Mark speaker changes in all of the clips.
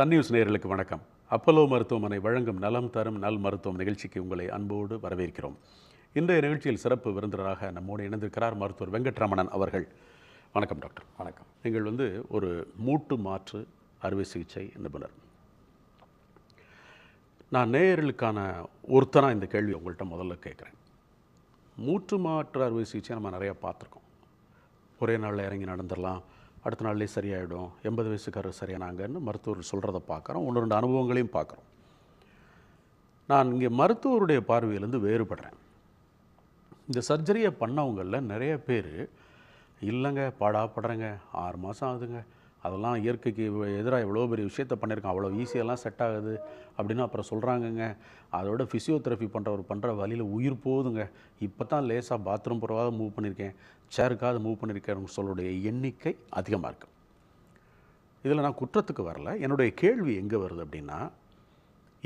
Speaker 1: Sun news நேயர்களுக்கு வணக்கம். Apollo மருத்துவமனை வழங்கும் நலம் தரும் நல் மருத்துவம் நிகழ்ச்சிக்கு உங்களை அன்போடு வரவேற்கிறோம். இன்றைய நிகழ்ச்சியில் சிறப்பு விருந்தினராக நம்மோடு இணைந்திருக்கிறார் மருத்துவர் வெங்கட்ரமணன் அவர்கள். வணக்கம் டாக்டர்.
Speaker 2: வணக்கம்.
Speaker 1: நீங்கள் வந்து ஒரு மூட்டு மாற்று அறுவை சிகிச்சை நிபுணர். நான் நேயர்களுக்கான ஒருத்தனாக இந்த கேள்வி உங்கள்கிட்ட முதல்ல கேட்குறேன். மூட்டு மாற்று அறுவை சிகிச்சை நம்ம நிறையா பார்த்துருக்கோம். ஒரே நாளில் இறங்கி நடந்துடலாம். அடுத்த நாள்லேயே சரியாயிடும். எண்பது வயசுக்காரர் சரியானாங்கன்னு மருத்துவர் சொல்கிறத பார்க்குறோம். ஒன்று ரெண்டு அனுபவங்களையும் பார்க்குறோம். நான் இங்கே மருத்துவருடைய பார்வையிலேருந்து வேறுபடுறேன். இந்த சர்ஜரியை பண்ணவங்களில் நிறைய பேர் இல்லைங்க பாடாப்படுறேங்க ஆறு மாதம் ஆகுதுங்க. அதெல்லாம் இயற்கைக்கு எதிராக எவ்வளோ பெரிய விஷயத்த பண்ணியிருக்கேன் அவ்வளோ ஈஸியெல்லாம் செட் ஆகுது அப்படின்னு அப்புறம் சொல்கிறாங்கங்க அதோட ஃபிசியோதெரப்பி பண்ணுறவர் பண்ணுற வழியில் உயிர் போகுதுங்க. இப்போ தான் லேசாக பாத்ரூம் பரவாயில்ல மூவ் பண்ணியிருக்கேன். சேருக்காவது மூவ் பண்ணியிருக்கிறவங்க சொல்லுடைய எண்ணிக்கை அதிகமாக இருக்குது இதில் நான் குற்றத்துக்கு வரல. என்னுடைய கேள்வி எங்கே வருது அப்படின்னா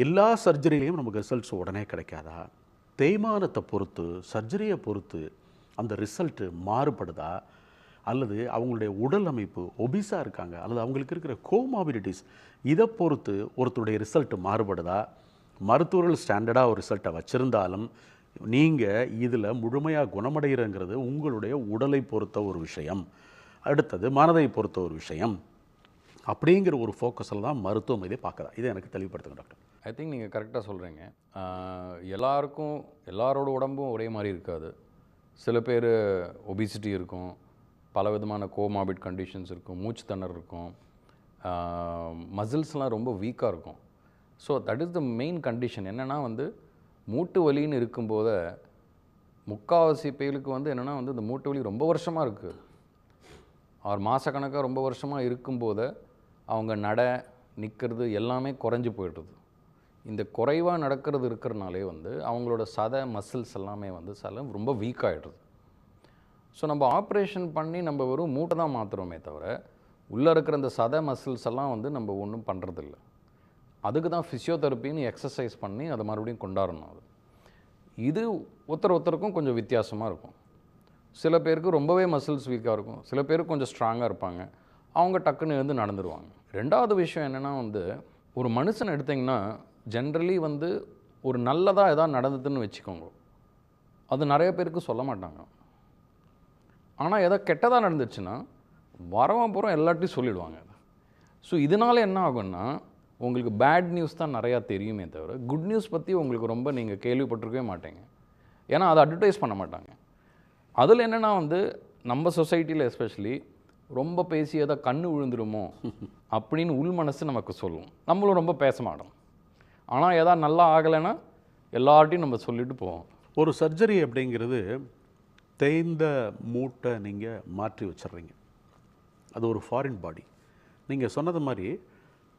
Speaker 1: எல்லா சர்ஜரியிலையும் நமக்கு ரிசல்ட்ஸ் உடனே கிடைக்காதா? தேய்மானத்தை பொறுத்து சர்ஜரியை பொறுத்து அந்த ரிசல்ட்டு மாறுபடுதா? அல்லது அவங்களுடைய உடல் அமைப்பு ஒபிஸாக இருக்காங்க அல்லது அவங்களுக்கு இருக்கிற கோமாபிலிட்டிஸ் இதை பொறுத்து ஒருத்தருடைய ரிசல்ட்டு மாறுபடுதா? மருத்துவர்கள் ஸ்டாண்டர்டாக ஒரு ரிசல்ட்டை வச்சுருந்தாலும் நீங்கள் இதில் முழுமையாக குணமடைகிறங்கிறது உங்களுடைய உடலை பொறுத்த ஒரு விஷயம். அடுத்தது மனதை பொறுத்த ஒரு விஷயம். அப்படிங்கிற ஒரு ஃபோக்கஸில் தான் மருத்துவம் இதை பார்க்குறா. இதை எனக்கு தெளிவுபடுத்துங்க டாக்டர்.
Speaker 2: ஐ திங்க் நீங்கள் கரெக்டாக சொல்கிறீங்க எல்லாருக்கும் எல்லாரோட உடம்பும் ஒரே மாதிரி இருக்காது. சில பேர் ஒபிசிட்டி இருக்கும். பல விதமான கோமாபிட் கண்டிஷன்ஸ் இருக்கும். மூச்சு திணறல் இருக்கும். மசில்ஸ்லாம் ரொம்ப வீக்காக இருக்கும். So that is the main condition என்னென்னா வந்து மூட்டு வலின்னு இருக்கும்போது முக்காவாசி பேருக்கு வந்து என்னென்னா வந்து இந்த மூட்டு வலி ரொம்ப வருஷமாக இருக்குது ஆறு மாதக்கணக்காக ரொம்ப வருஷமாக இருக்கும்போத அவங்க நட நிற்கிறது எல்லாமே குறைஞ்சி போயிடுது. இந்த குறைவாக நடக்கிறது இருக்கிறனாலே வந்து அவங்களோட சதை மசில்ஸ் எல்லாமே வந்து சில ரொம்ப வீக் ஆகிடுது ஸோ நம்ம ஆப்ரேஷன் பண்ணி நம்ம வெறும் மூட்டை தான் மாற்றுறோமே தவிர உள்ளே இருக்கிற அந்த சதை மசில்ஸ் எல்லாம் வந்து நம்ம ஒன்றும் பண்ணுறதில்ல அதுக்கு தான் ஃபிசியோதெரப்பின்னு எக்ஸசைஸ் பண்ணி அதை மறுபடியும் கொண்டாடணும் அது. இது ஒருத்தர் ஒருத்தருக்கும் கொஞ்சம் வித்தியாசமாக இருக்கும். சில பேருக்கு ரொம்பவே மசில்ஸ் வீக்காக இருக்கும். சில பேருக்கு கொஞ்சம் ஸ்ட்ராங்காக இருப்பாங்க. அவங்க டக்குன்னு எழுந்து நடந்துருவாங்க. ரெண்டாவது விஷயம் என்னென்னா வந்து ஒரு மனுஷன் எடுத்திங்கன்னா ஜென்ரலி வந்து ஒரு நல்லதாக எதாவது நடந்ததுன்னு வச்சுக்கோங்க. அது நிறைய பேருக்கு சொல்ல மாட்டாங்க. ஆனால் எதோ கெட்டதாக நடந்துச்சுன்னா வரவன் போகிறோம் எல்லாத்தையும் சொல்லிடுவாங்க ஸோ இதனால் என்ன ஆகும்னா உங்களுக்கு பேட் நியூஸ் தான் நிறையா தெரியுமே தவிர குட் நியூஸ் பற்றி உங்களுக்கு ரொம்ப நீங்கள் கேள்விப்பட்டிருக்கவே மாட்டேங்க. ஏன்னா அதை அட்வர்டைஸ் பண்ண மாட்டாங்க. அதில் என்னென்னா வந்து நம்ம சொசைட்டியில் எஸ்பெஷலி ரொம்ப பேசி எதோ கண்ணு விழுந்துடுமோ அப்படின்னு உள் மனசு நமக்கு சொல்லும். நம்மளும் ரொம்ப பேச மாட்டோம். ஆனால் எதா நல்லா ஆகலைன்னா எல்லார்ட்டையும் நம்ம சொல்லிட்டு போவோம்.
Speaker 1: ஒரு சர்ஜரி அப்படிங்கிறது தேய்ந்த மூட்டை நீங்கள் மாற்றி வச்சிடுறீங்க. அது ஒரு ஃபாரின் பாடி நீங்கள் சொன்னது மாதிரி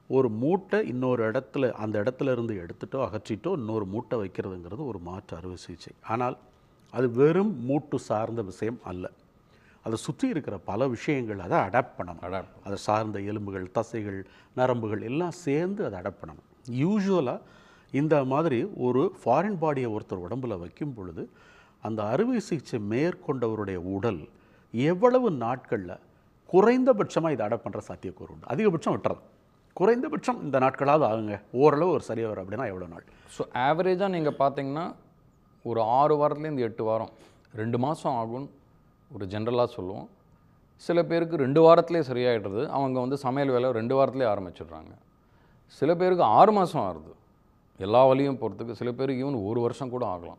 Speaker 1: ஒரு மூட்டை இன்னொரு இடத்துல அந்த இடத்துல இருந்து எடுத்துட்டோ அகற்றிட்டோ இன்னொரு மூட்டை வைக்கிறதுங்கிறது ஒரு மாற்று அறுவை சிகிச்சை. ஆனால் அது வெறும் மூட்டு சார்ந்த விஷயம் அல்ல. அதை சுற்றி இருக்கிற பல விஷயங்கள் அதை அடாப்ட் பண்ணணும்.
Speaker 2: Adapt.
Speaker 1: அதை சார்ந்த எலும்புகள் தசைகள் நரம்புகள் எல்லாம் சேர்ந்து அதை அடாப்ட் பண்ணணும். யூஸ்வலாக இந்த மாதிரி ஒரு ஃபாரின் பாடியை ஒருத்தர் உடம்புல வைக்கும் பொழுது அந்த அறுவை சிகிச்சை மேற்கொண்டவருடைய உடல் எவ்வளவு நாட்களில் குறைந்தபட்சமாக இதை அடாப்ட் பண்ணுற சாத்தியக்கூறு உண்டு. அதிகபட்சம் விட்டுறது குறைந்தபட்சம் இந்த நாட்களாவது ஆகுங்க. ஓரளவு ஒரு சரியாக வரும் அப்படின்னா எவ்வளோ நாள்?
Speaker 2: ஸோ ஆவரேஜாக நீங்கள் பார்த்தீங்கன்னா ஒரு ஆறு வாரத்துலேருந்து எட்டு வாரம் ரெண்டு மாதம் ஆகும்னு ஒரு ஜென்ரலாக சொல்லுவோம். சில பேருக்கு ரெண்டு வாரத்திலே சரியாயிடுறது அவங்க வந்து சமையல் வேலை ரெண்டு வாரத்திலே ஆரம்பிச்சிடுறாங்க. சில பேருக்கு ஆறு மாதம் ஆகுது எல்லா வழியும் பொறுத்துக்கு சில பேருக்கு ஈவன் ஒரு வருஷம் கூட ஆகலாம்.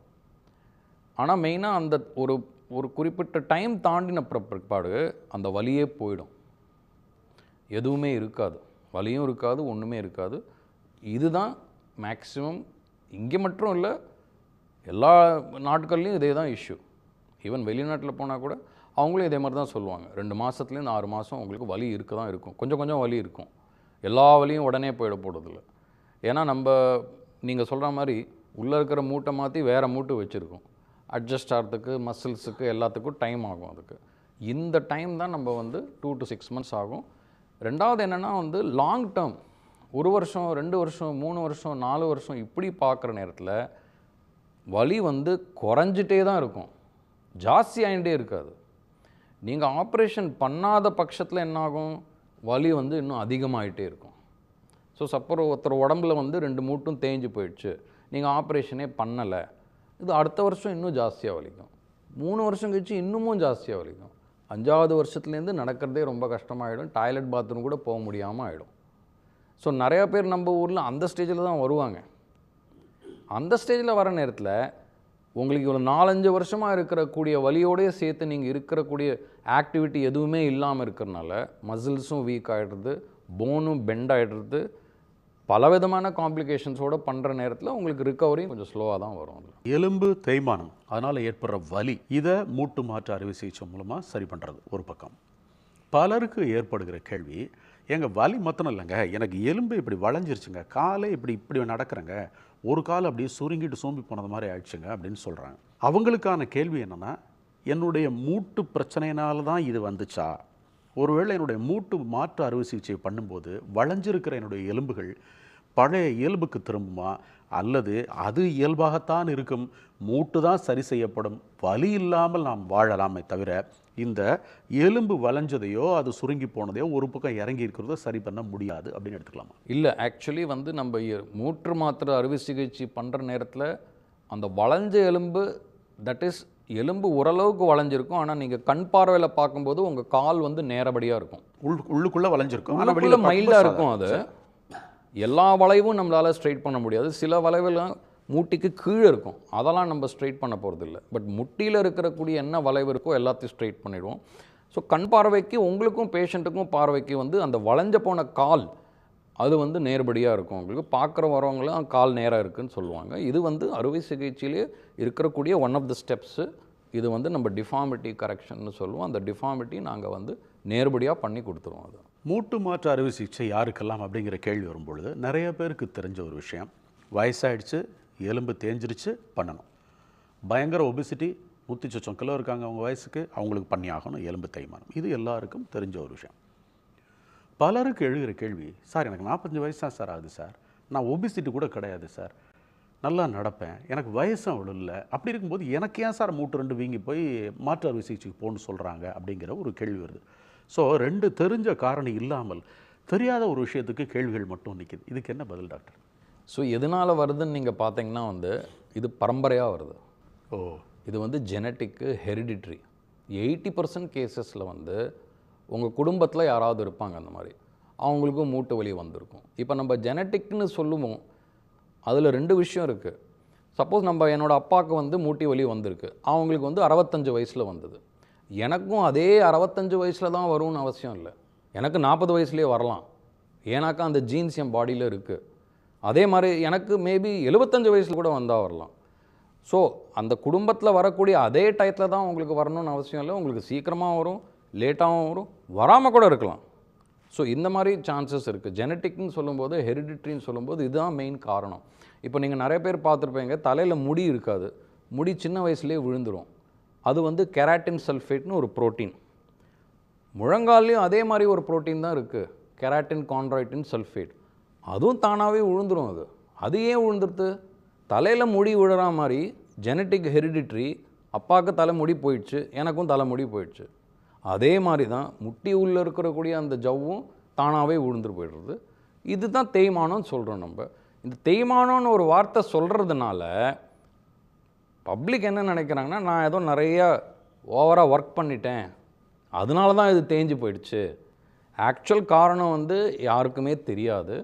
Speaker 2: ஆனால் மெயினாக அந்த ஒரு ஒரு குறிப்பிட்ட டைம் தாண்டின பிற- பிற்பாடு அந்த வலியே போயிடும். எதுவுமே இருக்காது. வலியும் இருக்காது ஒன்றுமே இருக்காது. இதுதான் மேக்ஸிமம் இங்கே மட்டும் இல்லை எல்லா நாட்கள்லேயும் இதே தான் இஷ்யூ ஈவன் வெளிநாட்டில் போனால் கூட அவங்களும் இதே மாதிரி தான் சொல்லுவாங்க. ரெண்டு மாதத்துலேருந்து ஆறு மாதம் உங்களுக்கு வலி இருக்க தான் இருக்கும். கொஞ்சம் கொஞ்சம் வலி இருக்கும். எல்லா வலியும் உடனே போயிட போகிறதில்ல ஏன்னா நம்ம நீங்கள் சொல்கிற மாதிரி உள்ளே இருக்கிற மூட்டை மாற்றி வேறு மூட்டு வச்சுருக்கோம். அட்ஜஸ்ட் ஆகிறதுக்கு மசில்ஸுக்கு எல்லாத்துக்கும் டைம் ஆகும் அதுக்கு. இந்த டைம் தான் நம்ம வந்து டூ டு சிக்ஸ் மந்த்ஸ் ஆகும். ரெண்டாவது என்னென்னா வந்து லாங் டேர்ம் ஒரு வருஷம் ரெண்டு வருஷம் மூணு வருஷம் நாலு வருஷம் இப்படி பார்க்குற நேரத்தில் வலி வந்து குறைஞ்சிட்டே தான் இருக்கும். ஜாஸ்தி ஆகிட்டே இருக்காது. நீங்கள் ஆப்ரேஷன் பண்ணாத பட்சத்தில் என்னாகும் வலி வந்து இன்னும் அதிகமாகிட்டே இருக்கும். ஸோ சப்போஸ் ஒருத்தர் உடம்புல வந்து ரெண்டு மூட்டும் தேஞ்சு போயிடுச்சு. நீங்கள் ஆப்ரேஷனே பண்ணலை. இது அடுத்த வருஷம் இன்னும் ஜாஸ்தியாக வலிக்கும். மூணு வருஷம் கழிச்சு இன்னமும் ஜாஸ்தியாக வலிக்கும். அஞ்சாவது வருஷத்துலேருந்து நடக்கிறதே ரொம்ப கஷ்டமாயிடும். டாய்லெட் பாத்ரூம் கூட போக முடியாமல் ஆகிடும் ஸோ நிறையா பேர் நம்ம ஊரில் அந்த ஸ்டேஜில் தான் வருவாங்க. அந்த ஸ்டேஜில் வர நேரத்தில் உங்களுக்கு இவ்வளோ நாலஞ்சு வருஷமாக இருக்கக்கூடிய வழியோடய சேர்த்து நீங்கள் இருக்கக்கூடிய ஆக்டிவிட்டி எதுவுமே இல்லாமல் இருக்கிறனால மசில்ஸும் வீக் ஆகிடுறது போனும் பெண்ட் ஆகிடுறது பலவிதமான காம்ப்ளிகேஷன்ஸோடு பண்ணுற நேரத்தில் உங்களுக்கு ரிக்கவரியும் கொஞ்சம் ஸ்லோவாக தான் வரும்.
Speaker 1: எலும்பு தேய்மானம் அதனால் ஏற்படுற வலி இதை மூட்டு மாற்று அறுவை சிகிச்சை மூலமாக சரி பண்ணுறது ஒரு பக்கம். பலருக்கு ஏற்படுகிற கேள்வி எங்கள் வலி மொத்தம் இல்லைங்க எனக்கு எலும்பு இப்படி வளைஞ்சிருச்சுங்க காலை இப்படி இப்படி நடக்கிறேங்க ஒரு கால் அப்படியே சுருங்கிட்டு சோம்பி போனது மாதிரி ஆயிடுச்சுங்க அப்படின்னு சொல்கிறாங்க அவங்களுக்கான கேள்வி என்னென்னா என்னுடைய மூட்டு பிரச்சனையினால தான் இது வந்துச்சா? ஒருவேளை என்னுடைய மூட்டு மாற்று அறுவை சிகிச்சை பண்ணும்போது வளைஞ்சிருக்கிற என்னுடைய எலும்புகள் பழைய இயல்புக்கு திரும்புமா? அல்லது அது இயல்பாகத்தான் இருக்கும் மூட்டு தான் சரி செய்யப்படும் வலி இல்லாமல் நாம் வாழலாமே தவிர இந்த எலும்பு வளைஞ்சதையோ அது சுருங்கி போனதையோ ஒரு பக்கம் இறங்கி இருக்கிறதோ சரி பண்ண முடியாது அப்படின்னு எடுத்துக்கலாமா?
Speaker 2: இல்லை ஆக்சுவலி வந்து நம்ம மூற்று மாத்திரை அறுவை சிகிச்சை பண்ணுற நேரத்தில் அந்த வளைஞ்ச எலும்பு தட் இஸ் எலும்பு ஓரளவுக்கு வளைஞ்சிருக்கும். ஆனால் நீங்கள் கண் பார்வையில் பார்க்கும்போது உங்கள் கால் வந்து நேரபடியாக இருக்கும்.
Speaker 1: உள் உள்ளுக்குள்ளே வளைஞ்சிருக்கும். ஆனா
Speaker 2: உள்ளுக்குள்ள
Speaker 1: வெளியில
Speaker 2: மைல்டாக இருக்கும் அது. எல்லா வளைவும் நம்மளால் ஸ்ட்ரைட் பண்ண முடியாது. சில வளைவுலாம் மூட்டிக்கு கீழே இருக்கும். அதெல்லாம் நம்ம ஸ்ட்ரைட் பண்ண போகிறது இல்லை பட் முட்டியில் இருக்கக்கூடிய என்ன வளைவு இருக்கோ எல்லாத்தையும் ஸ்ட்ரைட் பண்ணிடுவோம். ஸோ கண் பார்வைக்கு உங்களுக்கும் பேஷண்ட்டுக்கும் பார்வைக்கு வந்து அந்த வளைஞ்ச போன கால் அது வந்து நேர்படியாக இருக்கும். உங்களுக்கு பார்க்குற வரவங்களும் கால் நேராக இருக்குன்னு சொல்லுவாங்க. இது வந்து அறுவை சிகிச்சையிலே இருக்கக்கூடிய ஒன் ஆஃப் த ஸ்டெப்ஸு இது வந்து நம்ம டிஃபார்மிட்டி கரெக்ஷன்னு சொல்லுவோம். அந்த டிஃபார்மிட்டி நாங்கள் வந்து நேர்படியாக பண்ணி கொடுத்துருவோம் அது.
Speaker 1: மூட்டு மாற்று அறுவை சிகிச்சை யாருக்கெல்லாம் அப்படிங்கிற கேள்வி வரும்பொழுது நிறைய பேருக்கு தெரிஞ்ச ஒரு விஷயம். வயசாகிடுச்சு எலும்பு தேஞ்சிருச்சு பண்ணணும். பயங்கர ஒபிசிட்டி நூற்றி சொச்சம் கிலோ இருக்காங்க அவங்க வயசுக்கு அவங்களுக்கு பண்ணி ஆகணும் எலும்பு தேய்மானம். இது எல்லாருக்கும் தெரிஞ்ச ஒரு விஷயம். பலருக்கு எழுகிற கேள்வி சார் எனக்கு நாற்பத்தஞ்சு வயசு தான் சார் ஆகுது சார். நான் ஒபிசிட்டி கூட கிடையாது சார். நல்லா நடப்பேன். எனக்கு வயசும் அவ்வளோ இல்லை. அப்படி இருக்கும்போது எனக்கு ஏன் சார் மூட்டு ரெண்டு வீங்கி போய் மாற்று அறுவை சிகிச்சைக்கு போகணும்னு சொல்கிறாங்க அப்படிங்கிற ஒரு கேள்வி வருது. ஸோ ரெண்டு தெரிஞ்ச காரணி இல்லாமல் தெரியாத ஒரு விஷயத்துக்கு கேள்விகள் மட்டும் நிற்கிது இதுக்கு என்ன பதில் டாக்டர்?
Speaker 2: ஸோ எதனால் வருதுன்னு நீங்கள் பார்த்தீங்கன்னா வந்து இது பரம்பரையாக வருது.
Speaker 1: ஓ.
Speaker 2: இது வந்து ஜெனட்டிக்கு ஹெரிடிட்ரி எயிட்டி பர்சன்ட் கேசஸில் வந்து உங்கள் குடும்பத்தில் யாராவது இருப்பாங்க அந்த மாதிரி. அவங்களுக்கும் மூட்டு வலி வந்திருக்கும். இப்போ நம்ம ஜெனட்டிக்னு சொல்லுவோம். அதில் ரெண்டு விஷயம் இருக்குது சப்போஸ் நம்ம என்னோடய அப்பாவுக்கு வந்து மூட்டி வலி வந்திருக்கு. அவங்களுக்கு வந்து அறுபத்தஞ்சு வயசில் வந்தது. எனக்கும் அதே அறுபத்தஞ்சு வயசில் தான் வரும்னு அவசியம் இல்லை. எனக்கு நாற்பது வயசுலேயே வரலாம். ஏன்னாக்கா அந்த ஜீன்ஸ் என் பாடியில் இருக்குது அதே மாதிரி எனக்கு மேபி எழுபத்தஞ்சு வயசில் கூட வந்தால் வரலாம். ஸோ அந்த குடும்பத்தில் வரக்கூடிய அதே டயத்தில் தான் உங்களுக்கு வரணும்னு அவசியம் இல்லை. உங்களுக்கு சீக்கிரமாக வரும். லேட்டாகவும் வரும் வராமல் கூட இருக்கலாம். ஸோ இந்த மாதிரி சான்சஸ் இருக்குது ஜெனட்டிக்னு சொல்லும்போது ஹெரிடிட்ரின்னு சொல்லும்போது இதுதான் மெயின் காரணம். இப்போ நீங்கள் நிறைய பேர் பார்த்துருப்பீங்க தலையில் முடி இருக்காது. முடி சின்ன வயசுலேயே விழுந்துடும் அது வந்து கெராட்டின் சல்ஃபேட்னு ஒரு புரோட்டீன் முழங்கால்லையும் அதே மாதிரி ஒரு புரோட்டீன் தான் இருக்குது கெராட்டின் கான்ட்ராய்டின் சல்ஃபேட் அதுவும் தானாகவே விழுந்துரும் அது. அது ஏன் விழுந்துருது தலையில் முடி விழுற மாதிரி ஜெனட்டிக் ஹெரிடிட்ரி அப்பாவுக்கு தலைமுடி போயிடுச்சு எனக்கும் தலைமுடி போயிடுச்சு. அதே மாதிரி தான் முட்டி உள்ளே இருக்கக்கூடிய அந்த ஜவ்வும் தானாகவே உழுந்துட்டு போயிடுறது. இதுதான் தேய்மானம்னு சொல்கிறோம் நம்ம. இந்த தேய்மானம்னு ஒரு வார்த்தை சொல்கிறதுனால பப்ளிக் என்ன நினைக்கிறாங்கன்னா நான் ஏதோ நிறையா ஓவராக ஒர்க் பண்ணிட்டேன். அதனால தான் இது தேஞ்சு போயிடுச்சு. ஆக்சுவல் காரணம் வந்து யாருக்குமே தெரியாது.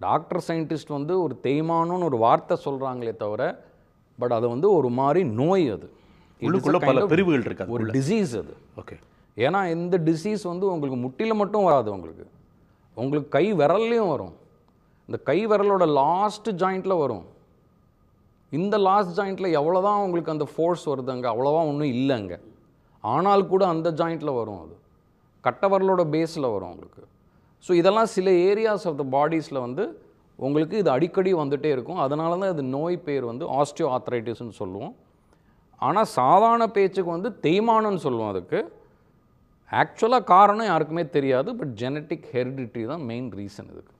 Speaker 2: டாக்டர் சயின்டிஸ்ட் வந்து ஒரு தேய்மானம்னு ஒரு வார்த்தை சொல்கிறாங்களே தவிர பட் அது வந்து ஒரு மாதிரி நோய் அது.
Speaker 1: உள்ளுக்குள்ள பல பிரிவுகள் இருக்கு
Speaker 2: ஒரு டிசீஸ் அது.
Speaker 1: ஓகே
Speaker 2: ஏன்னா இந்த டிசீஸ் வந்து உங்களுக்கு முட்டியில் மட்டும் வராது உங்களுக்கு. உங்களுக்கு கை விரல்லையும் வரும். இந்த கை விரலோட லாஸ்ட் ஜாயிண்ட்டில் வரும். இந்த லாஸ்ட் ஜாயிண்ட்டில் எவ்வளோ தான் உங்களுக்கு அந்த ஃபோர்ஸ் வருது அங்கே அவ்வளோவா ஒன்றும் இல்லைங்க ஆனால் கூட அந்த ஜாயிண்ட்டில் வரும் அது. கட்டை விரலோட பேஸில் வரும் உங்களுக்கு. ஸோ இதெல்லாம் சில ஏரியாஸ் ஆஃப் த பாடிஸில் வந்து உங்களுக்கு இது அடிக்கடி வந்துட்டே இருக்கும். அதனால தான் இது நோய் பேர் வந்து ஆஸ்டியோ ஆத்ரைட்டிஸ்னு சொல்லுவோம். ஆனால் சாதாரண பேச்சுக்கு வந்து தேய்மானம்னு சொல்லுவோம் அதுக்கு. ஆக்சுவலாக காரணம் யாருக்குமே தெரியாது பட் ஜெனட்டிக் ஹெரிடிட்டி தான் மெயின் ரீசன் இதுக்கு.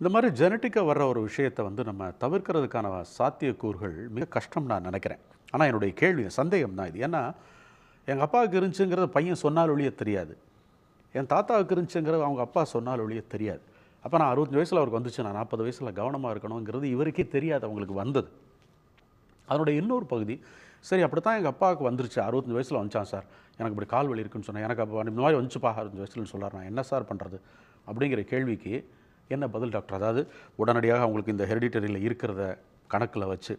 Speaker 1: இந்த மாதிரி ஜெனட்டிக்காக வர்ற ஒரு விஷயத்தை வந்து நம்ம தவிர்க்கிறதுக்கான சாத்தியக்கூறுகள் மிக கஷ்டம் நான் நினைக்கிறேன். ஆனால் என்னுடைய கேள்வி சந்தேகம் தான் இது. ஏன்னா எங்கள் அப்பாவுக்கு இருந்துச்சுங்கிறது பையன் சொன்னால் ஒழிய தெரியாது. என் தாத்தாவுக்கு இருந்துச்சுங்கிறது அவங்க அப்பா சொன்னால் ஒழிய தெரியாது. அப்போ நான் அறுபத்தஞ்சு வயசில் அவருக்கு வந்துச்சு. நான் நாற்பது வயசில் கவனமாக இருக்கணுங்கிறது இவருக்கே தெரியாது அவங்களுக்கு வந்தது. அதனுடைய இன்னொரு பகுதி சரி அப்படி தான் எங்கள் அப்பாவுக்கு வந்துருச்சு. அறுபத்தஞ்சு வயசில் வந்துச்சான் சார். எனக்கு இப்படி கால் வலி இருக்குன்னு சொன்னேன். எனக்கு அப்போ இந்த மாதிரி வந்துச்சுப்பா அறுபத்தஞ்சு வயசுலன்னு சொல்கிறார் நான் என்ன சார் பண்ணுறது அப்படிங்கிற கேள்விக்கு என்ன பதில் டாக்டர்? அதாவது உடனடியாக அவங்களுக்கு இந்த ஹெரிடிட்டரியில் இருக்கிறத கணக்கில் வச்சு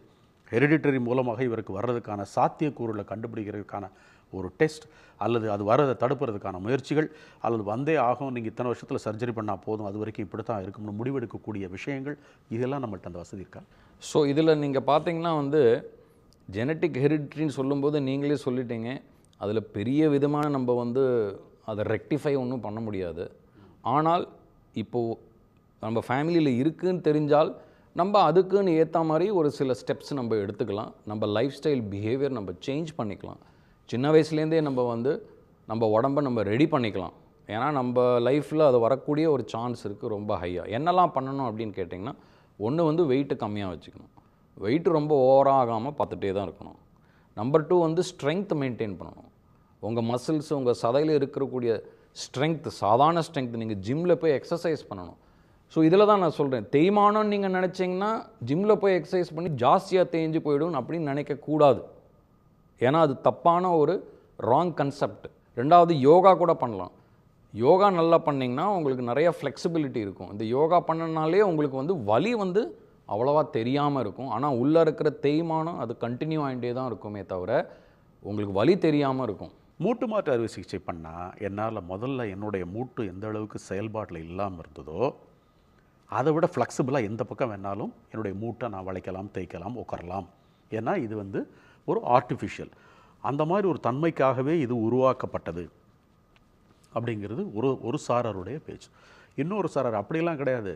Speaker 1: ஹெரிடிட்டரி மூலமாக இவருக்கு வர்றதுக்கான சாத்தியக்கூறுகளை கண்டுபிடிக்கிறதுக்கான ஒரு டெஸ்ட் அல்லது அது வரதை தடுப்புறதுக்கான முயற்சிகள் அல்லது வந்தே ஆகும் நீங்கள் இத்தனை வருஷத்தில் சர்ஜரி பண்ணால் போதும் அது வரைக்கும் இப்படி தான் இருக்கும்னு முடிவெடுக்கக்கூடிய விஷயங்கள் இதெல்லாம் நம்மள்ட்ட அந்த வசதி இருக்கா?
Speaker 2: ஸோ இதில் நீங்கள் பார்த்தீங்கன்னா வந்து ஜெனட்டிக் ஹெரிட்ரின்னு சொல்லும்போது நீங்களே சொல்லிட்டீங்க. அதில் பெரிய விதமான நம்ம வந்து அதை ரெக்டிஃபை ஒன்றும் பண்ண முடியாது. ஆனால் இப்போது நம்ம ஃபேமிலியில் இருக்குன்னு தெரிஞ்சால் நம்ம அதுக்குன்னு ஏற்ற மாதிரி ஒரு சில ஸ்டெப்ஸ் நம்ம எடுத்துக்கலாம். நம்ம லைஃப் ஸ்டைல் பிஹேவியர் நம்ம சேஞ்ச் பண்ணிக்கலாம். சின்ன வயசுலேருந்தே நம்ம வந்து நம்ம உடம்ப நம்ம ரெடி பண்ணிக்கலாம். ஏன்னா நம்ம லைஃப்பில் அது வரக்கூடிய ஒரு சான்ஸ் இருக்குது ரொம்ப ஹையாக என்னெல்லாம் பண்ணணும் அப்படின்னு கேட்டிங்கன்னா ஒன்று வந்து வெயிட்டு கம்மியாக வச்சுக்கணும். வெயிட் ரொம்ப ஓவராக ஆகாமல் பார்த்துட்டே தான் இருக்கணும். நம்பர் டூ வந்து ஸ்ட்ரென்த் மெயின்டைன் பண்ணணும். உங்கள் மசில்ஸ் உங்கள் சதையில் இருக்கக்கூடிய ஸ்ட்ரென்த் சாதாரண ஸ்ட்ரென்த் நீங்கள் ஜிம்மில் போய் எக்ஸசைஸ் பண்ணணும். ஸோ இதில் தான் நான் சொல்கிறேன் தேய்மானம்னு நீங்கள் நினச்சிங்கன்னா ஜிம்மில் போய் எக்ஸசைஸ் பண்ணி ஜாஸ்தியாக தேஞ்சு போயிடும் அப்படின்னு நினைக்கக்கூடாது ஏன்னா அது தப்பான ஒரு ராங் கன்செப்ட் ரெண்டாவது யோகா கூட பண்ணலாம். யோகா நல்லா பண்ணிங்கன்னா உங்களுக்கு நிறைய ஃப்ளெக்சிபிலிட்டி இருக்கும். இந்த யோகா பண்ணனாலே உங்களுக்கு வந்து வலி வந்து அவ்வளோவா தெரியாமல் இருக்கும். ஆனால் உள்ளே இருக்கிற தேய்மானம் அது கண்டினியூ ஆகிட்டே தான் இருக்குமே தவிர உங்களுக்கு வலி தெரியாமல் இருக்கும்.
Speaker 1: மூட்டு மாற்று அறுவை சிகிச்சை பண்ணால் என்னால் முதல்ல என்னுடைய மூட்டு எந்த அளவுக்கு செயல்பாட்டில் இல்லாமல் இருந்ததோ அதை விட ஃப்ளெக்சிபிளாக எந்த பக்கம் வேணாலும் என்னுடைய மூட்டை நான் வளைக்கலாம் தேய்க்கலாம் உட்காரலாம் ஏன்னா இது வந்து ஒரு ஆர்டிஃபிஷியல் அந்த மாதிரி ஒரு தன்மைக்காகவே இது உருவாக்கப்பட்டது. அப்படிங்கிறது ஒரு ஒரு சாரருடைய பேச்சு. இன்னொரு சாரர் அப்படிலாம் கிடையாது.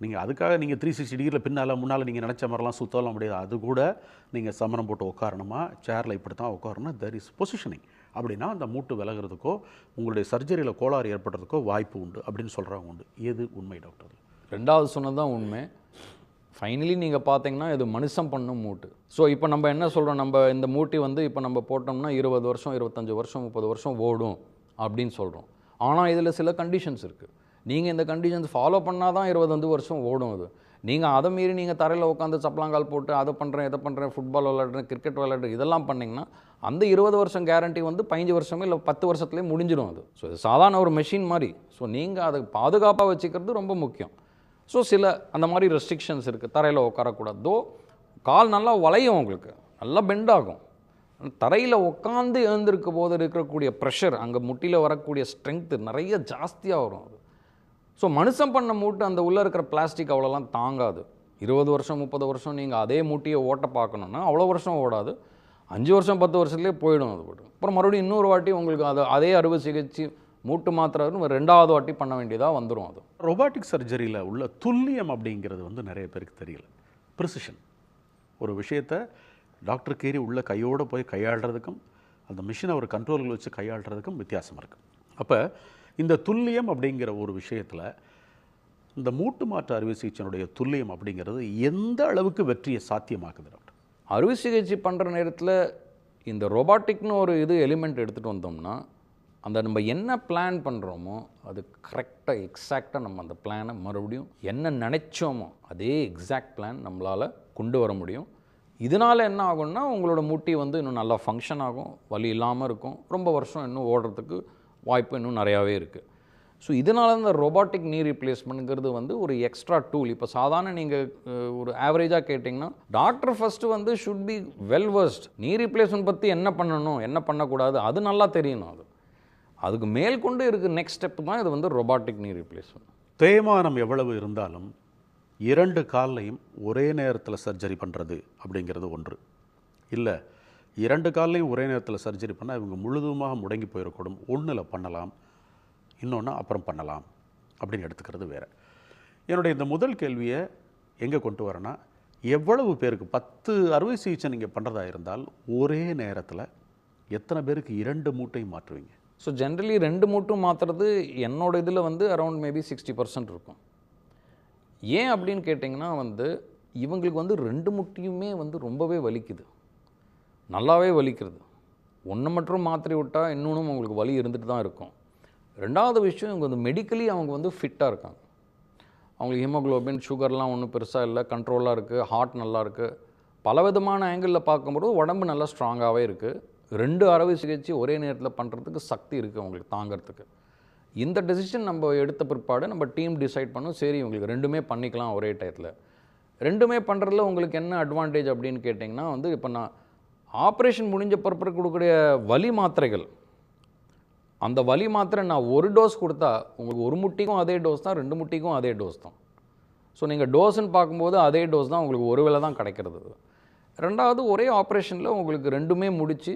Speaker 1: நீங்கள் அதுக்காக நீங்கள் த்ரீ சிக்ஸ்டி டிகிரியில் பின்னால் முன்னால் நீங்கள் நினச்ச மாதிரிலாம் சுத்தலாம் முடியாது. அது கூட நீங்கள் சமரம் போட்டு உட்காரணுமா சேரில் இப்படி தான் உட்காரணும் தெர் இஸ் பொசிஷனிங் அப்படின்னா அந்த மூட்டு விலகிறதுக்கோ உங்களுடைய சர்ஜரியில் கோளாறு ஏற்படுறதுக்கோ வாய்ப்பு உண்டு அப்படின்னு சொல்கிறாங்க உண்டு. எது உண்மை டாக்டர்
Speaker 2: ரெண்டாவது சொன்னது தான் உண்மை. ஃபைனலி நீங்கள் பார்த்தீங்கன்னா இது மனுஷன் பண்ணும் மூட்டு. ஸோ இப்போ நம்ம என்ன சொல்கிறோம் நம்ம இந்த மூட்டி வந்து இப்போ நம்ம போட்டோம்னா இருபது வருஷம் இருபத்தஞ்சி வருஷம் முப்பது வருஷம் ஓடும் அப்படின்னு சொல்கிறோம் ஆனால் இதில் சில கண்டிஷன்ஸ் இருக்குது நீங்கள் இந்த கண்டிஷன்ஸ் ஃபாலோ பண்ணால் தான் இருபது வந்து வருஷம் ஓடும் அது. நீங்கள் அதை மீறி நீங்கள் தரையில் உட்காந்து சப்ளாங்கால் போட்டு அதை பண்ணுறேன் இதை பண்ணுறேன் ஃபுட்பால் விளையாடுறேன் கிரிக்கெட் விளையாடுறேன் இதெல்லாம் பண்ணிங்கன்னா அந்த இருபது வருஷம் கேரண்டி வந்து பதிஞ்சு வருஷமே இல்லை பத்து வருஷத்துலேயே முடிஞ்சிடும் அது. ஸோ இது சாதாரண ஒரு மெஷின் மாதிரி. ஸோ நீங்கள் அதை பாதுகாப்பாக வச்சுக்கிறது ரொம்ப முக்கியம். ஸோ சில அந்த மாதிரி ரெஸ்ட்ரிக்ஷன்ஸ் இருக்குது தரையில் உட்காரக்கூடாது. தோ கால் நல்லா வளையும் உங்களுக்கு. நல்லா பெண்ட் ஆகும். தரையில் உட்காந்து எழுந்திருக்க போது இருக்கக்கூடிய ப்ரெஷர் அங்கே முட்டியில் வரக்கூடிய ஸ்ட்ரென்த்து நிறைய ஜாஸ்தியாக வரும் அது. ஸோ மனுஷன் பண்ண மூட்டை அந்த உள்ளே இருக்கிற பிளாஸ்டிக் அவ்வளோலாம் தாங்காது. இருபது வருஷம் முப்பது வருஷம் நீங்கள் அதே மூட்டியை ஓட்ட பார்க்கணுன்னா அவ்வளோ வருஷம் ஓடாது. அஞ்சு வருஷம் பத்து வருஷத்துலேயே போயிடும் அது போட்டு. அப்புறம் மறுபடியும் இன்னொரு வாட்டி உங்களுக்கு அது அதே அறுவை சிகிச்சை மூட்டு மாத்திரை ரெண்டாவது வாட்டி பண்ண வேண்டியதாக வந்துடும் அது.
Speaker 1: ரொபாட்டிக் சர்ஜரியில் உள்ள துல்லியம் அப்படிங்கிறது வந்து நிறைய பேருக்கு தெரியல. ப்ரிசிஷன் ஒரு விஷயத்தை டாக்டர் கேரி உள்ள கையோடு போய் கையாளுறதுக்கும் அந்த மிஷினை ஒரு கண்ட்ரோலில் வச்சு கையாளுறதுக்கும் வித்தியாசம் இருக்குது அப்போ இந்த துல்லியம் அப்படிங்கிற ஒரு விஷயத்தில் இந்த மூட்டு மாற்று அறுவை சிகிச்சையினுடைய துல்லியம் அப்படிங்கிறது எந்த அளவுக்கு வெற்றியை சாத்தியமாக்குது டாக்டர்?
Speaker 2: அறுவை சிகிச்சை பண்ணுற நேரத்தில் இந்த ரொபாட்டிக்னு ஒரு இது எலிமெண்ட் எடுத்துகிட்டு வந்தோம்னா அந்த நம்ம என்ன பிளான் பண்ணுறோமோ அது கரெக்டாக எக்ஸாக்டாக நம்ம அந்த பிளானை மறுபடியும் என்ன நினைச்சோமோ அதே எக்ஸாக்ட் பிளான் நம்மளால் கொண்டு வர முடியும். இதனால் என்ன ஆகும்னா உங்களோட முட்டி வந்து இன்னும் நல்லா ஃபங்க்ஷன் ஆகும் வலி இல்லாமல் இருக்கும் ரொம்ப வருஷம் இன்னும் ஓடுறதுக்கு வாய்ப்பு இன்னும் நிறையாவே இருக்குது ஸோ இதனால இந்த ரொபாட்டிக் நீ ரீப்ளேஸ்மெண்ட்ங்கிறது வந்து ஒரு எக்ஸ்ட்ரா டூல் இப்போ சாதாரண நீங்கள் ஒரு ஆவரேஜாக கேட்டிங்கன்னா டாக்டர் ஃபஸ்ட்டு வந்து should be well versed knee replacement பற்றி என்ன பண்ணணும் என்ன பண்ணக்கூடாது அது நல்லா தெரியணும் அது. அதுக்கு மேல் கொண்டு இருக்க நெக்ஸ்ட் ஸ்டெப் தான் இது வந்து ரொபாட்டிக் நீ ரீப்ளேஸ்மெண்ட்
Speaker 1: தேய்மானம் எவ்வளவு இருந்தாலும் இரண்டு கால்லையும் ஒரே நேரத்தில் சர்ஜரி பண்ணுறது அப்படிங்கிறது ஒன்று. இல்லை இரண்டு காலையும் ஒரே நேரத்தில் சர்ஜரி பண்ணால் இவங்க முழுதுமாக முடங்கி போயிடக்கூடும். ஒன்றில் பண்ணலாம் இன்னொன்று அப்புறம் பண்ணலாம் அப்படின்னு எடுத்துக்கிறது வேறு. என்னுடைய இந்த முதல் கேள்வியை எங்கே கொண்டு வரேன்னா எவ்வளவு பேருக்கு பத்து அறுவை சிகிச்சை நீங்கள் பண்ணுறதா இருந்தால் ஒரே நேரத்தில் எத்தனை பேருக்கு இரண்டு மூட்டையும் மாற்றுவீங்க?
Speaker 2: ஸோ ஜென்ரலி ரெண்டு மூட்டும் மாற்றுறது என்னோட இதில் வந்து அரௌண்ட் மேபி சிக்ஸ்டி பர்சன்ட் இருக்கும். ஏன் அப்படின்னு கேட்டிங்கன்னா வந்து இவங்களுக்கு வந்து ரெண்டு முட்டியுமே வந்து ரொம்பவே வலிக்குது. நல்லாவே வலிக்கிறது. ஒன்று மட்டும் மாத்திரை விட்டால் இன்னொன்றும் அவங்களுக்கு வலி இருந்துட்டு தான் இருக்கும். ரெண்டாவது விஷயம் இவங்க வந்து மெடிக்கலி அவங்க வந்து ஃபிட்டாக இருக்காங்க. அவங்களுக்கு ஹீமோக்ளோபின் சுகர்லாம் ஒன்றும் பெருசாக இல்லை கண்ட்ரோலாக இருக்குது ஹார்ட் நல்லா இருக்குது பலவிதமான ஆங்கிளில் பார்க்கும்போது உடம்பு நல்லா ஸ்ட்ராங்காகவே இருக்குது ரெண்டு அறுவை சிகிச்சை ஒரே நேரத்தில் பண்ணுறதுக்கு சக்தி இருக்குது அவங்களுக்கு தாங்கிறதுக்கு. இந்த டெசிஷன் நம்ம எடுத்த பிற்பாடு நம்ம டீம் டிசைட் பண்ணும் சரி உங்களுக்கு ரெண்டுமே பண்ணிக்கலாம் ஒரே டயத்தில் ரெண்டுமே பண்ணுறதுல உங்களுக்கு என்ன அட்வான்டேஜ் அப்படின்னு கேட்டிங்கன்னா வந்து இப்போ நான் ஆப்ரேஷன் முடிஞ்ச பிறப்பு கொடுக்கக்கூடிய வலி மாத்திரைகள் அந்த வலி மாத்திரை நான் ஒரு டோஸ் கொடுத்தா உங்களுக்கு ஒரு முட்டிக்கும் அதே டோஸ் தான் ரெண்டு முட்டிக்கும் அதே டோஸ் தான். ஸோ நீங்கள் டோஸ்ன்னு பார்க்கும்போது அதே டோஸ் தான் உங்களுக்கு ஒரு வேளை தான் கிடைக்கிறது. ரெண்டாவது ஒரே ஆப்ரேஷனில் உங்களுக்கு ரெண்டுமே முடித்து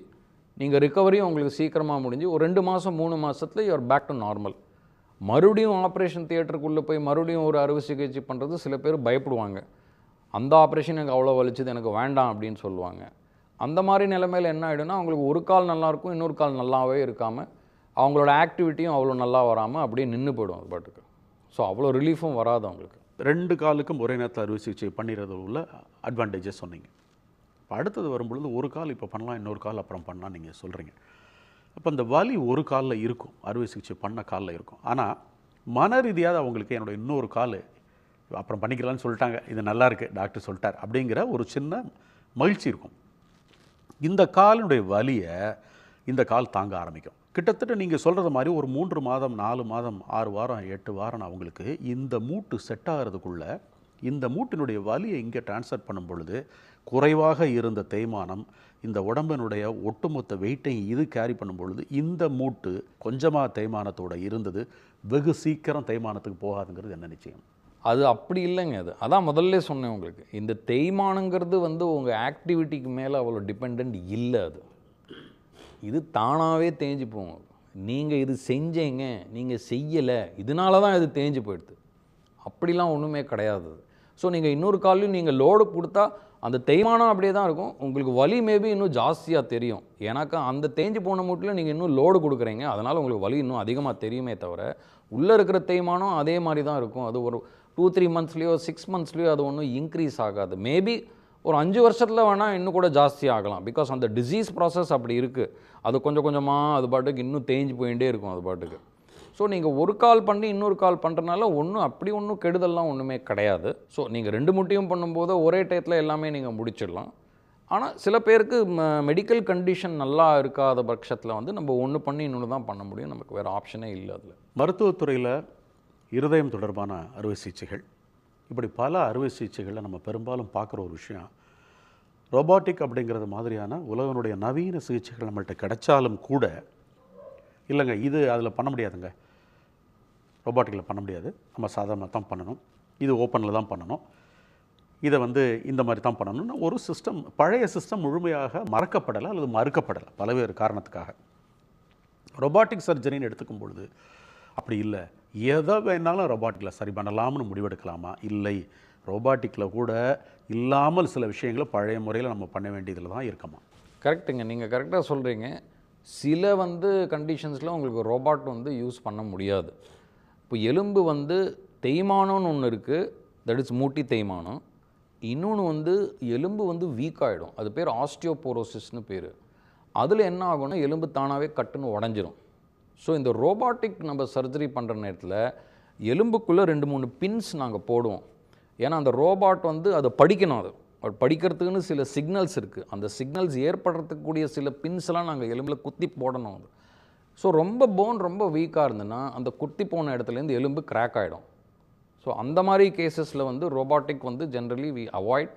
Speaker 2: நீங்கள் ரிக்கவரியும் உங்களுக்கு சீக்கிரமாக முடிஞ்சு ஒரு ரெண்டு மாதம் மூணு மாதத்தில் யுவர் பேக் டு நார்மல் மறுபடியும் ஆப்ரேஷன் தியேட்டருக்குள்ளே போய் மறுபடியும் ஒரு அறுவை சிகிச்சை பண்ணுறது சில பேர் பயப்படுவாங்க. அந்த ஆப்ரேஷன் எனக்கு அவ்வளோ வலிச்சது எனக்கு வேண்டாம் அப்படின்னு சொல்லுவாங்க. அந்த மாதிரி நிலைமையில் என்ன ஆகிடும்னா அவங்களுக்கு ஒரு கால் நல்லாயிருக்கும் இன்னொரு கால் நல்லாவே இருக்காமல் அவங்களோட ஆக்டிவிட்டியும் அவ்வளோ நல்லா வராமல் அப்படியே நின்று போயிடும் அது பாட்டுக்கு. ஸோ அவ்வளோ ரிலீஃபும் வராது அவங்களுக்கு.
Speaker 1: ரெண்டு காலுக்கும் ஒரே நேரத்தில் அறுவை சிகிச்சை பண்ணிடுறது உள்ள அட்வான்டேஜஸ் சொன்னீங்க. இப்போ அடுத்தது வரும்பொழுது ஒரு கால் இப்போ பண்ணலாம் இன்னொரு கால் அப்புறம் பண்ணலாம் நீங்கள் சொல்கிறீங்க அப்போ அந்த வலி ஒரு காலில் இருக்கும் அறுவை சிகிச்சை பண்ண காலில் இருக்கும். ஆனால் மன ரீதியாக அவங்களுக்கு என்னோட இன்னொரு கால் அப்புறம் பண்ணிக்கலாம்னு சொல்லிட்டாங்க இது நல்லா இருக்குது டாக்டர் சொல்லிட்டார் அப்படிங்கிற ஒரு சின்ன மகிழ்ச்சி இருக்கும். இந்த காலினுடைய வலியை இந்த கால் தாங்க ஆரம்பிக்கும். கிட்டத்தட்ட நீங்கள் சொல்கிறது மாதிரி ஒரு மூன்று மாதம் நாலு மாதம் ஆறு வாரம் எட்டு வாரம் அவங்களுக்கு இந்த மூட்டு செட் ஆகிறதுக்குள்ளே இந்த மூட்டினுடைய வலியை இங்கே டிரான்ஸ்ஃபர் பண்ணும் பொழுது குறைவாக இருந்த தேய்மானம் இந்த உடம்பினுடைய ஒட்டுமொத்த வெயிட்டையும் இது கேரி பண்ணும் பொழுது இந்த மூட்டு கொஞ்சமாக தேய்மானத்தோடு இருந்தது. வெகு சீக்கிரம் தேய்மானத்துக்கு போகாதுங்கிறது என்ன நிச்சயம்?
Speaker 2: அது அப்படி இல்லைங்க அது. அதான் முதல்ல சொன்னேன் உங்களுக்கு. இந்த தேய்மானங்கிறது வந்து உங்கள் ஆக்டிவிட்டிக்கு மேலே அவ்வளோ டிபெண்ட் இல்லை அது. இது தானாகவே தேஞ்சு போகும். நீங்கள் இது செஞ்சீங்க நீங்கள் செய்யலை இதனால தான் இது தேஞ்சு போயிடுது. அப்படிலாம் ஒன்றுமே கிடையாது. ஸோ நீங்கள் இன்னொரு காலையும் நீங்கள் லோடு கொடுத்தா அந்த தேய்மானம் அப்படியே தான் இருக்கும். உங்களுக்கு வலி மேபி இன்னும் ஜாஸ்தியாக தெரியும். ஏன்னாக்கா அந்த தேஞ்சு போன மூட்டில் நீங்கள் இன்னும் லோடு கொடுக்குறீங்க. அதனால் உங்களுக்கு வலி இன்னும் அதிகமாக தெரியுமே தவிர உள்ளே இருக்கிற தேய்மானம் அதே மாதிரி தான் இருக்கும். அது ஒரு டூ த்ரீ மந்த்ஸ்லேயோ சிக்ஸ் மந்த்ஸ்லேயோ அது ஒன்றும் இன்க்ரீஸ் ஆகாது. மேபி ஒரு அஞ்சு வருஷத்தில் வேணால் இன்னும் கூட ஜாஸ்தி ஆகலாம். பிகாஸ் அந்த டிசீஸ் ப்ராசஸ் அப்படி இருக்குது அது கொஞ்சம் கொஞ்சமாக அது பாட்டுக்கு இன்னும் தேஞ்சு போயிட்டே இருக்கும் அது பாட்டுக்கு. ஸோ நீங்கள் ஒரு கால் பண்ணி இன்னொரு கால் பண்ணுறனால ஒன்றும் அப்படி ஒன்றும் கெடுதல்லாம் ஒன்றுமே கிடையாது. ஸோ நீங்கள் ரெண்டு முட்டையும் பண்ணும்போது ஒரே டயத்தில் எல்லாமே நீங்கள் முடிச்சிடலாம். ஆனால் சில பேருக்கு மெடிக்கல் கண்டிஷன் நல்லா இருக்காத பட்சத்தில் வந்து நம்ம ஒன்று பண்ணி இன்னொன்று தான் பண்ண முடியும். நமக்கு வேறு ஆப்ஷனே இல்லை அதில்.
Speaker 1: மருத்துவத்துறையில் இருதயம் தொடர்பான அறுவை சிகிச்சைகள். இப்படி பல அறுவை சிகிச்சைகளை நம்ம பெரும்பாலும் பார்க்குற ஒரு விஷயம் ரொபாட்டிக் அப்படிங்கிறது மாதிரியான உலகனுடைய நவீன சிகிச்சைகள் நம்மள்கிட்ட கிடைச்சாலும் கூட இல்லைங்க இது அதில் பண்ண முடியாதுங்க. ரோபாட்டிக்கில் பண்ண முடியாது. நம்ம சாதாரணமாக தான் பண்ணணும். இது ஓப்பனில் தான் பண்ணணும். இதை வந்து இந்த மாதிரி தான் பண்ணணும்னு ஒரு சிஸ்டம் பழைய சிஸ்டம் முழுமையாக மறக்கப்படலை அல்லது மறுக்கப்படலை பல்வேறு காரணத்துக்காக. ரொபாட்டிக் சர்ஜரின்னு எடுத்துக்கும் பொழுது அப்படி இல்லை. எதை வேணாலும் ரொபாட்டிக்கில் சரி பண்ணலாம்னு முடிவெடுக்கலாமா? இல்லை. ரோபாட்டிக்கில் கூட இல்லாமல் சில விஷயங்களை பழைய முறையில் நம்ம பண்ண வேண்டியதில் தான் இருக்கமா?
Speaker 2: கரெக்டுங்க நீங்கள் கரெக்டாக சொல்கிறீங்க சில வந்து கண்டிஷன்ஸில் உங்களுக்கு ரோபாட் வந்து யூஸ் பண்ண முடியாது. இப்போ எலும்பு வந்து தேய்மானம்னு ஒன்று இருக்குது தட் இஸ் மூட்டி தேய்மானம். இன்னொன்று வந்து எலும்பு வந்து வீக் ஆகிடும் அது பேர் ஆஸ்டியோபோரோசிஸ்னு பேர். அதில் என்ன ஆகும்னா எலும்பு தானாகவே கட்டுன்னு உடஞ்சிரும். ஸோ இந்த ரோபாட்டிக் நம்ம சர்ஜரி பண்ணுற நேரத்தில் எலும்புக்குள்ளே ரெண்டு மூணு பின்ஸ் நாங்கள் போடுவோம். ஏன்னா அந்த ரோபாட் வந்து அதை படிக்கணும் அது. அது படிக்கிறதுக்குன்னு சில சிக்னல்ஸ் இருக்குது அந்த சிக்னல்ஸ் ஏற்படுறதுக்கு கூடிய சில பின்ஸ்லாம் நாங்கள் எலும்பில் குத்தி போடணும் அது. ஸோ ரொம்ப போன் ரொம்ப வீக்காக இருந்ததுன்னா அந்த குத்தி போன இடத்துலேருந்து எலும்பு கிராக் ஆகிடும் ஸோ அந்த மாதிரி கேசஸில் வந்து ரோபாட்டிக் வந்து ஜென்ரலி வி அவாய்ட்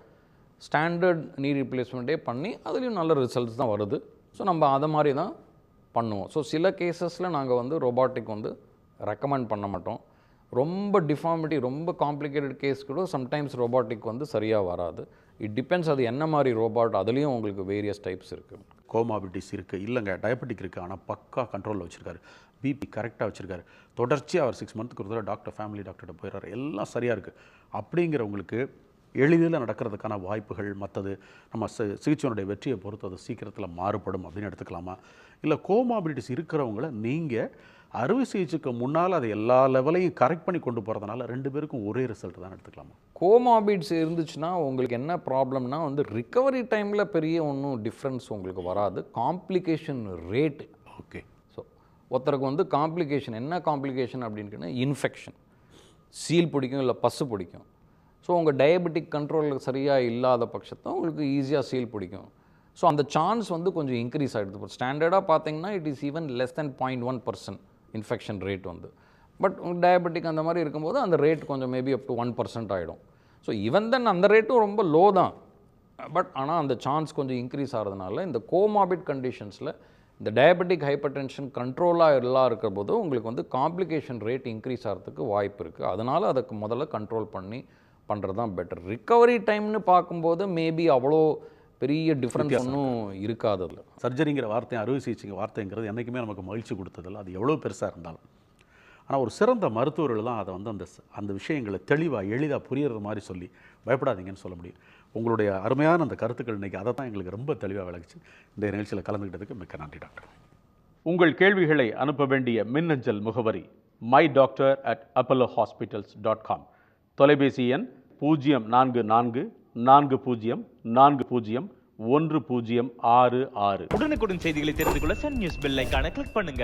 Speaker 2: ஸ்டாண்டர்ட் நீ ரீப்ளேஸ்மெண்ட்டே பண்ணி அதுலேயும் நல்ல ரிசல்ட்ஸ் தான் வருது. ஸோ நம்ம அதை மாதிரி தான் பண்ணுவோம். ஸோ சில கேசஸில் நாங்கள் வந்து ரோபாட்டிக் வந்து ரெக்கமெண்ட் பண்ண மாட்டோம். ரொம்ப டிஃபார்மிட்டி ரொம்ப காம்ப்ளிகேட்டட் கேஸ் கூட சம்டைம்ஸ் ரோபாட்டிக் வந்து சரியாக வராது. இட் டிபெண்ட்ஸ் அது என்ன மாதிரி ரோபாட் அதுலேயும் உங்களுக்கு வேரியஸ் டைப்ஸ் இருக்குது
Speaker 1: கோமாபிட்டிஸ் இருக்குது இல்லைங்க டயபெட்டிக் இருக்குது ஆனால் பக்கா கண்ட்ரோலில் வச்சுருக்காரு. பிபி கரெக்டாக வச்சுருக்காரு. தொடர்ச்சியாக அவர் சிக்ஸ் மந்த்துக்கு ஒரு தடவை டாக்டர் ஃபேமிலி டாக்டர்கிட்ட போயிடுறாரு. எல்லாம் சரியாக இருக்குது அப்படிங்கிறவங்களுக்கு எளிதில் நடக்கிறதுக்கான வாய்ப்புகள் மற்றது நம்ம சி- சிகிச்சையினுடைய வெற்றியை பொறுத்து அது சீக்கிரத்தில் மாறுபடும் அப்படின்னு எடுத்துக்கலாமா? இல்லை கோமாபிலிட்டிஸ் இருக்கிறவங்கள நீங்கள் அறுவை சிகிச்சைக்கு முன்னால் அதை எல்லா லெவலையும் கரெக்ட் பண்ணி கொண்டு போகிறதுனால ரெண்டு பேருக்கும் ஒரே ரிசல்ட் தான் எடுத்துக்கலாமா?
Speaker 2: கோமாபிட்ஸ் இருந்துச்சுன்னா உங்களுக்கு என்ன ப்ராப்ளம்னா வந்து ரிகவரி டைமில் பெரிய ஒன்றும் டிஃப்ரென்ஸ் உங்களுக்கு வராது. Complication rate
Speaker 1: okay.
Speaker 2: ஸோ ஒருத்தருக்கு வந்து காம்ப்ளிகேஷன் என்ன காம்ப்ளிகேஷன் அப்படின்னு இன்ஃபெக்ஷன் சீல் பிடிக்கும் இல்லை பஸ்ஸு பிடிக்கும். ஸோ உங்கள் டயபெட்டிக் கண்ட்ரோல் சரியாக இல்லாத பட்சத்தை உங்களுக்கு ஈஸியாக சீல் பிடிக்கும். ஸோ அந்த சான்ஸ் வந்து கொஞ்சம் இன்க்ரீஸ் ஆகிடுது இப்போ ஸ்டாண்டர்டாக பார்த்தீங்கன்னா it is even less then point one percent infection rate வந்து. பட் டயபெட்டிக் அந்த மாதிரி இருக்கும்போது அந்த ரேட் கொஞ்சம் maybe up to one percent ஆகிடும் ஸோ ஈவன் தென் அந்த ரேட்டும் ரொம்ப லோ தான். பட் ஆனால் அந்த சான்ஸ் கொஞ்சம் இன்க்ரீஸ் ஆகிறதுனால இந்த கோமாபிட் கண்டிஷன்ஸில் இந்த டயபெட்டிக் ஹைப்பர் டென்ஷன் கண்ட்ரோலாக எல்லாம் இருக்கிற போது உங்களுக்கு வந்து காம்ப்ளிகேஷன் ரேட் இன்க்ரீஸ் ஆகிறதுக்கு வாய்ப்பு இருக்குது அதனால் அதுக்கு முதல்ல கண்ட்ரோல் பண்ணி பண்ணுறது தான் பெட்டர் ரிக்கவரி டைம்னு பார்க்கும்போது மேபி அவ்வளோ பெரிய டிஃப்ரென்ஸ் ஒன்றும் இருக்காது அதில்.
Speaker 1: சர்ஜரிங்கிற வார்த்தை அறுவை சிகிச்சைங்க வார்த்தைங்கிறது என்றைக்குமே நமக்கு மகிழ்ச்சி கொடுத்ததில்ல. அது எவ்வளோ பெருசாக இருந்தாலும். ஆனால் ஒரு சிறந்த மருத்துவர்கள் தான் அதை வந்து அந்த அந்த விஷயங்களை தெளிவாக எளிதாக புரியுற மாதிரி சொல்லி பயப்படாதீங்கன்னு சொல்ல முடியும். உங்களுடைய அருமையான அந்த கருத்துக்கள் இன்றைக்கி அதை தான் எங்களுக்கு ரொம்ப தெளிவாக விளக்குச்சு. இந்த நிகழ்ச்சியில் கலந்துக்கிட்டதுக்கு மிக்க நன்றி டாக்டர். உங்கள் கேள்விகளை அனுப்ப வேண்டிய மின்னஞ்சல் முகவரி my doctor at Apollo hospitals dot com தொலைபேசி எண் பூஜ்ஜியம் நான்கு நான்கு நான்கு பூஜ்ஜியம் நான்கு பூஜ்ஜியம் ஒன்று பூஜ்ஜியம் ஆறு ஆறு.
Speaker 3: உடனுக்குடன் செய்திகளை தெரிந்து கொள்ள சன் நியூஸ் பெல் ஐக்கான கிளிக் பண்ணுங்க.